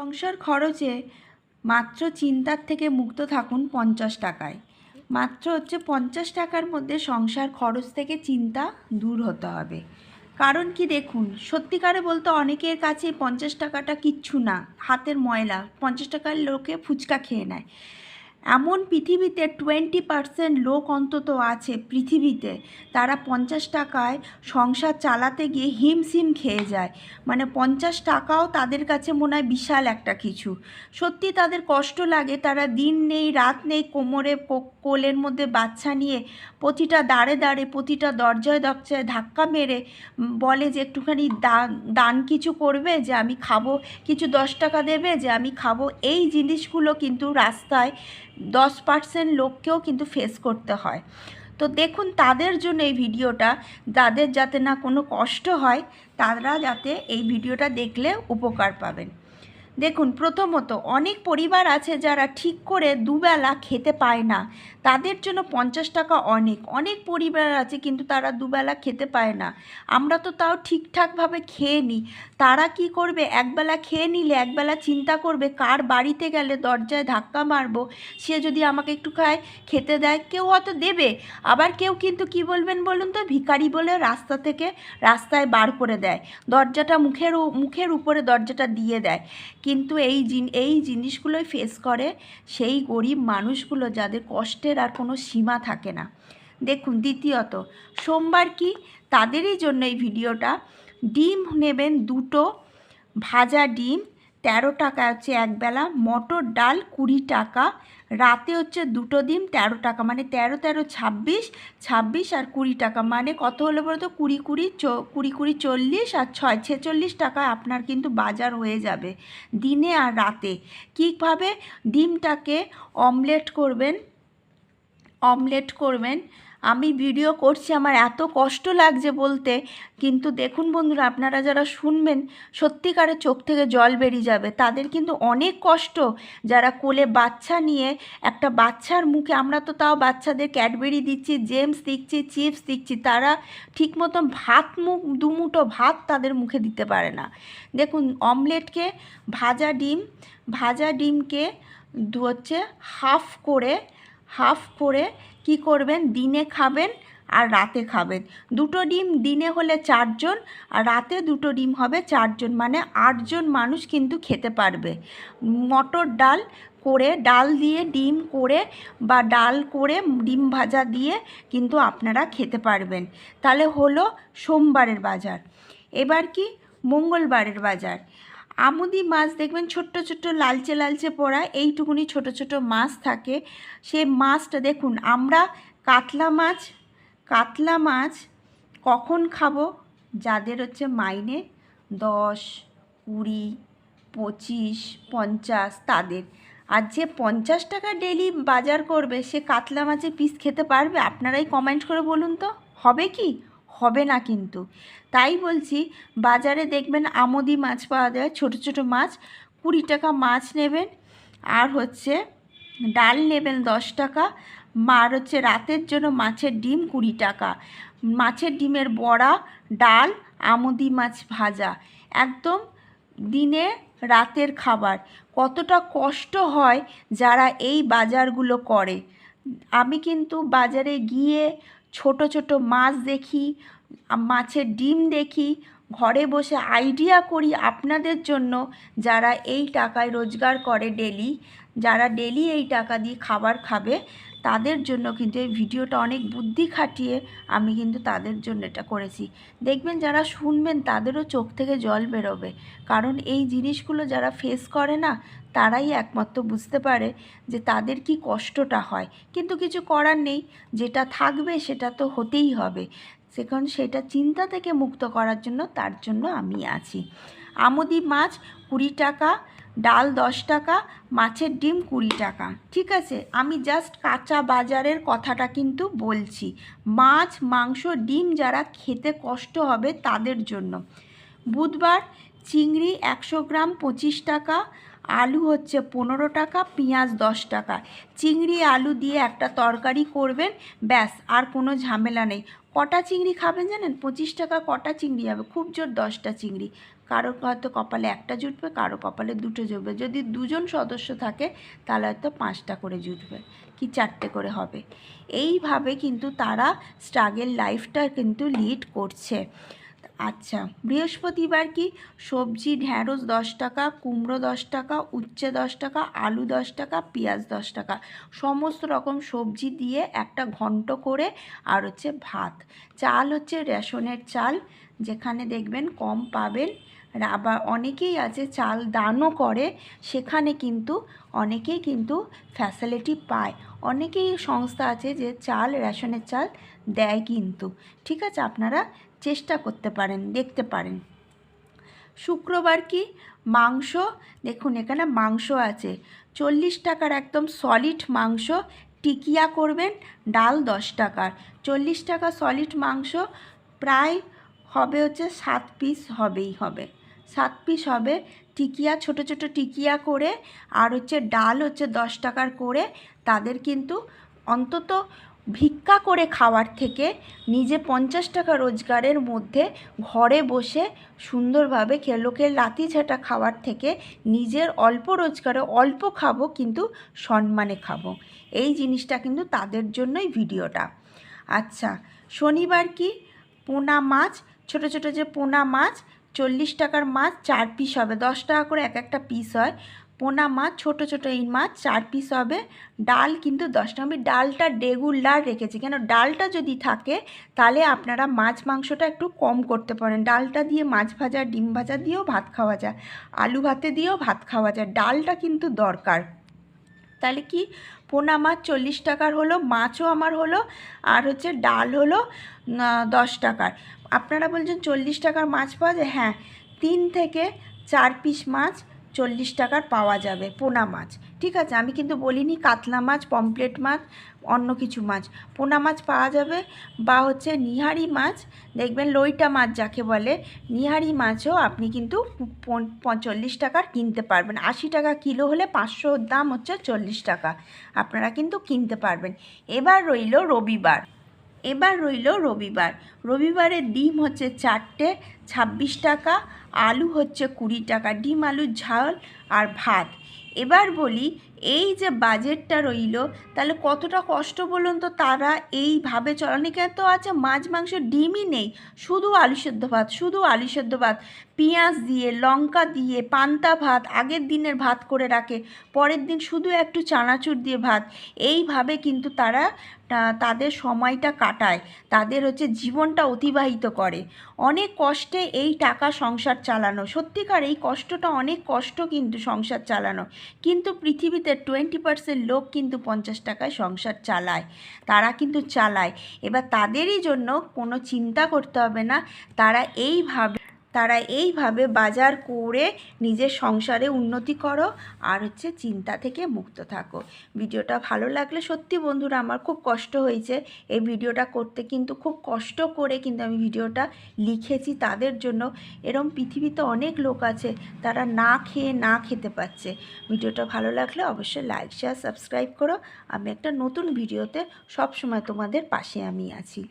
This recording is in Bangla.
সংসার খরচে মাত্র চিন্তার থেকে মুক্ত থাকুন পঞ্চাশ টাকায়। মাত্র হচ্ছে পঞ্চাশ টাকার মধ্যে সংসার খরচ থেকে চিন্তা দূর হতে হবে। কারণ কি দেখুন, সত্যিকারে বলতে অনেকের কাছে পঞ্চাশ টাকাটা কিচ্ছু না, হাতের ময়লা, পঞ্চাশ টাকার লোকে ফুচকা খেয়ে নেয়। এমন পৃথিবীতে টোয়েন্টি পার্সেন্ট লোক অন্তত আছে পৃথিবীতে। তারা পঞ্চাশ টাকায় সংসার চালাতে গিয়ে হিমশিম খেয়ে যায়। মানে পঞ্চাশ টাকাও তাদের কাছে মনে হয় বিশাল একটা কিছু। সত্যি তাদের কষ্ট লাগে, তারা দিন নেই, রাত নেই, কোমরে কোলের মধ্যে বাচ্চা নিয়ে প্রতিটা দাঁড়ে দাঁড়ে প্রতিটা দরজায় দরজায় ধাক্কা মেরে বলে যে একটুখানি দান দান কিছু করবে, যে আমি খাব, কিছু দশ টাকা দেবে, যে আমি খাব। এই জিনিসগুলো কিন্তু রাস্তায় দশ পার্সেন্ট লোককেও কিন্তু ফেস করতে হয়। তো দেখুন, তাদের জন্য এই ভিডিওটা যাদের যাতে না কোনো কষ্ট হয়, তারা যাতে এই ভিডিওটা দেখলে উপকার পাবেন। দেখুন, প্রথমত অনেক পরিবার আছে যারা ঠিক করে দুবেলা খেতে পায় না। তাদের জন্য পঞ্চাশ টাকা অনেক। অনেক পরিবার আছে কিন্তু তারা দুবেলা খেতে পায় না। আমরা তো তাও ঠিকঠাকভাবে খেয়ে নিই। তারা কি করবে? একবেলা খেয়ে নিলে একবেলা চিন্তা করবে, কার বাড়িতে গেলে দরজায় ধাক্কা মারবো? সে যদি আমাকে একটু খায়, খেতে দেয়, কেউ হয়তো দেবে। আবার কেউ কিন্তু কি বলবেন বলুন তো? ভিখারি বলে রাস্তা থেকে রাস্তায় বার করে দেয়। দরজাটা মুখের মুখের উপরে দরজাটা দিয়ে দেয়। কিন্তু এই জিন, এই জিনিসগুলোই ফেস করে সেই গরিব মানুষগুলো যাদের কষ্টের আর কোনো সীমা থাকে না। দেখুন, দ্বিতীয়ত, সোমবার কি? তাদেরই জন্য এই ভিডিওটা। ডিম নেবেন দুটো, ভাজা ডিম তেরো টাকা হচ্ছে একবেলা মটর ডাল কুড়ি টাকা, রাতে হচ্ছে দুটো ডিম তেরো টাকা মানে তেরো তেরো ছাব্বিশ ছাব্বিশ আর কুড়ি টাকা মানে কত হলো বলতো? কুড়ি কুড়ি কুড়ি কুড়ি চল্লিশ আর ছয়, ছেচল্লিশ টাকা আপনার কিন্তু বাজার হয়ে যাবে দিনে আর রাতে। কীভাবে? ডিমটাকে অমলেট করবেন অমলেট করবেন আমি ভিডিও করছি, আমার এত কষ্ট লাগছে বলতে। কিন্তু দেখুন বন্ধুরা, আপনারা যারা শুনবেন, সত্যিকারের চোখ থেকে জল বেরিয়ে যাবে। তাদের কিন্তু অনেক কষ্ট। যারা কোলে বাচ্চা নিয়ে, একটা বাচ্চার মুখে, আমরা তো তাও বাচ্চাদের ক্যাডবেরি দিচ্ছি, জেমস দিচ্ছি, চিপস দিচ্ছি, তারা ঠিক মতন ভাত মুখ দুমুটো ভাত তাদের মুখে দিতে পারে না। দেখুন, অমলেটকে ভাজা ডিম, ভাজা ডিমকে হচ্ছে হাফ করে হাফ করে কি করবেন? দিনে খাবেন আর রাতে খাবেন। দুটো ডিম দিনে হলে চারজন আর রাতে দুটো ডিম হবে চারজন মানে আটজন মানুষ কিন্তু খেতে পারবে। মটর ডাল করে, ডাল দিয়ে ডিম করে বা ডাল করে ডিম ভাজা দিয়ে কিন্তু আপনারা খেতে পারবেন। তাহলে হলো সোমবারের বাজার। এবার কি? মঙ্গলবারের বাজার। আমুদি মাছ দেখবেন ছোট্ট ছোট্ট লালচে লালচে পড়া, এইটুকুনি ছোট ছোট মাছ থাকে। সে মাছটা দেখুন, আমরা কাতলা মাছ কাতলা মাছ কখন খাব? যাদের হচ্ছে মাইনে দশ, কুড়ি, পঁচিশ, পঞ্চাশ, তাদের। আর যে পঞ্চাশ টাকা ডেলি বাজার করবে, সে কাতলা মাছের পিস খেতে পারবে? আপনারাই কমেন্ট করে বলুন তো। হবে কি? হবে না কিন্তু। তাই বলছি, বাজারে দেখবেন আমদি মাছ পাওয়া যায়, ছোট ছোট মাছ, কুড়ি টাকা মাছ নেবেন, আর হচ্ছে ডাল নেবেন দশ টাকা আর হচ্ছে রাতের জন্য মাছের ডিম কুড়ি টাকা। মাছের ডিমের বড়া, ডাল, আমদি মাছ ভাজা, একদম দিনে রাতের খাবার। কতটা কষ্ট হয় যারা এই বাজারগুলো করে। আমি কিন্তু বাজারে গিয়ে ছোট ছোট মাছ দেখি মাছের ডিম দেখি ঘরে বসে আইডিয়া করি আপনাদের জন্য যারা এই টাকায় রোজগার করে ডেলি যারা ডেলি এই টাকা দিয়ে খাবার খাবে, তাদের জন্য কিন্তু এই ভিডিওটা অনেক বুদ্ধি খাটিয়ে আমি কিন্তু তাদের জন্য এটা করেছি। দেখবেন যারা শুনবেন তাদেরও চোখ থেকে জল বেরোবে। কারণ এই জিনিসগুলো যারা ফেস করে না, তারাই একমাত্র বুঝতে পারে যে তাদের কি কষ্টটা হয়। কিন্তু কিছু করার নেই, যেটা থাকবে সেটা তো হতেই হবে। সেখানে সেটা চিন্তা থেকে মুক্ত করার জন্য তার জন্য আমি আছি। আমদি মাছ কুড়ি টাকা, ডাল দশ টাকা, মাছের ডিম কুড়ি টাকা। ঠিক আছে, আমি জাস্ট কাঁচা বাজারের কথাটা কিন্তু বলছি। মাছ, মাংস, ডিম যারা খেতে কষ্ট হবে তাদের জন্য। বুধবার চিংড়ি একশো গ্রাম পঁচিশ টাকা, আলু হচ্ছে পনেরো টাকা, পেঁয়াজ দশ টাকা। চিংড়ি, আলু দিয়ে একটা তরকারি করবেন, ব্যাস, আর কোনো ঝামেলা নেই। কটা চিংড়ি খাবেন জানেন? পঁচিশ টাকা কটা চিংড়ি হবে। খুব জোর দশটা চিংড়ি। কারও হয়তো কপালে একটা জুটবে কারও কপালে দুটো জুটবে। যদি দুজন সদস্য থাকে, তাহলে হয়তো পাঁচটা করে জুটবে। কি চারটে করে হবে? এইভাবে কিন্তু তারা স্ট্রাগেল লাইফটা কিন্তু লিড করছে। আচ্ছা বৃহস্পতিবার কি সবজি ঢ্যাঁড়স দশ টাকা, কুমড়ো দশ টাকা, উচ্ছে দশ টাকা, আলু দশ টাকা, পেঁয়াজ দশ টাকা? সমস্ত রকম সবজি দিয়ে একটা ঘন্ট করে আর হচ্ছে ভাত। চাল হচ্ছে রেশনের চাল, যেখানে দেখবেন কম পাবেন। আবার অনেকেই আছে চাল দানও করে, সেখানে কিন্তু অনেকেই কিন্তু ফ্যাসিলিটি পায়। অনেকেই সংস্থা আছে যে চাল, রেশনের চাল দেয় কিন্তু। ঠিক আছে, আপনারা চেষ্টা করতে পারেন, দেখতে পারেন। শুক্রবার কি? মাংস, দেখুন এখানে মাংস আছে। চল্লিশ টাকার একদম সলিড মাংস, টিকিয়া করবেন, ডাল দশ টাকার। চল্লিশ টাকা সলিড মাংস, প্রায় হবে হচ্ছে সাত পিস হবেই হবে। সাত পিস হবে, টিকিয়া, ছোট ছোট টিকিয়া করে, আর হচ্ছে ডাল হচ্ছে দশ টাকার করে, তাদের কিন্তু অন্তত ভিক্ষা করে খাওয়ার থেকে নিজে পঞ্চাশ টাকা রোজগারের মধ্যে ঘরে বসে সুন্দরভাবে লোকের লাতি ঝাঁটা খাওয়ার থেকে নিজের অল্প রোজগারে অল্প খাব কিন্তু সম্মানে খাব। এই জিনিসটা কিন্তু তাদের জন্যই ভিডিওটা। আচ্ছা শনিবার কি? পোনা মাছ, ছোট ছোট যে পোনা মাছ, চল্লিশ টাকার মাছ, চার পিস হবে, দশ টাকা করে এক একটা পিস হয়। পোনা মাছ, ছোট ছোট এই মাছ, চার পিস হবে। ডাল কিন্তু দশ আমি ডালটা রেগুলার রেখেছি। কেন? ডালটা যদি থাকে, তাহলে আপনারা মাছ মাংসটা একটু কম করতে পারেন। ডালটা দিয়ে মাছ ভাজা, ডিম ভাজা দিয়েও ভাত খাওয়া যায়। আলু ভাতে দিয়েও ভাত খাওয়া যায়। ডালটা কিন্তু দরকার। তাহলে কি? পোনা মাছ চল্লিশ টাকার হলো, মাছও আমার হলো, আর হচ্ছে ডাল হলো দশ টাকার। আপনারা বলছেন চল্লিশ টাকার মাছ পাওয়া যায়? হ্যাঁ তিন থেকে চার পিস মাছ চল্লিশ টাকার পাওয়া যাবে পোনা মাছ। ঠিক আছে, আমি কিন্তু বলিনি কাতলা মাছ পমপ্লেট মাছ, অন্য কিছু মাছ। পোনা মাছ পাওয়া যাবে বা হচ্ছে নিহারি মাছ, দেখবেন লইটা মাছ যাকে বলে, নিহারি মাছও আপনি কিন্তু চল্লিশ টাকার কিনতে পারবেন। আশি টাকা কিলো হলে পাঁচশোর দাম হচ্ছে চল্লিশ টাকা। আপনারা কিন্তু কিনতে পারবেন। এবার রইল রবিবার। এবার রইল রবিবার। রবিবারের ডিম হচ্ছে চারটে, ছাব্বিশ টাকা, আলু হচ্ছে কুড়ি টাকা, ডিম আলুর ঝাল আর ভাত। এবার বলি এই যে বাজেটটা রইল, তাহলে কতটা কষ্ট বলুন তো তারা এইভাবে চলানিকে তো আছে মাছ, মাংস, ডিমই নেই, শুধু আলু সেদ্ধ ভাত, শুধু আলু সেদ্ধ ভাত। পেঁয়াজ দিয়ে, লঙ্কা দিয়ে, পান্তা ভাত, আগের দিনের ভাত করে রাখে, পরের দিন শুধু একটু চানাচুর দিয়ে ভাত। এইভাবে কিন্তু তারা তাদের সময়টা কাটায়, তাদের হচ্ছে জীবনটা অতিবাহিত করে। অনেক কষ্টে এই টাকা সংসার চালানো, সত্যিকার এই কষ্টটা অনেক কষ্ট কিন্তু সংসার চালানো। কিন্তু পৃথিবীতে টোয়েন্টি পার্সেন্ট লোক কিন্তু পঞ্চাশ টাকায় সংসার চালায়। তারা কিন্তু চালায়। এবার তাদেরই জন্য কোনো চিন্তা করতে হবে না। তারা এইভাবে তারা এইভাবে বাজার করে নিজের সংসারে উন্নতি করো আর হচ্ছে চিন্তা থেকে মুক্ত থাকো। ভিডিওটা ভালো লাগলে সত্যি বন্ধুরা আমার খুব কষ্ট হয়েছে। এই ভিডিওটা করতে কিন্তু খুব কষ্ট করে কিন্তু আমি ভিডিওটা লিখেছি তাদের জন্য। এরম পৃথিবীতে অনেক লোক আছে, তারা না খেয়ে না খেতে পাচ্ছে ভিডিওটা ভালো লাগলে অবশ্যই লাইক শেয়ার সাবস্ক্রাইব করো। আমি একটা নতুন ভিডিওতে সব সময় তোমাদের পাশে আমি আছি।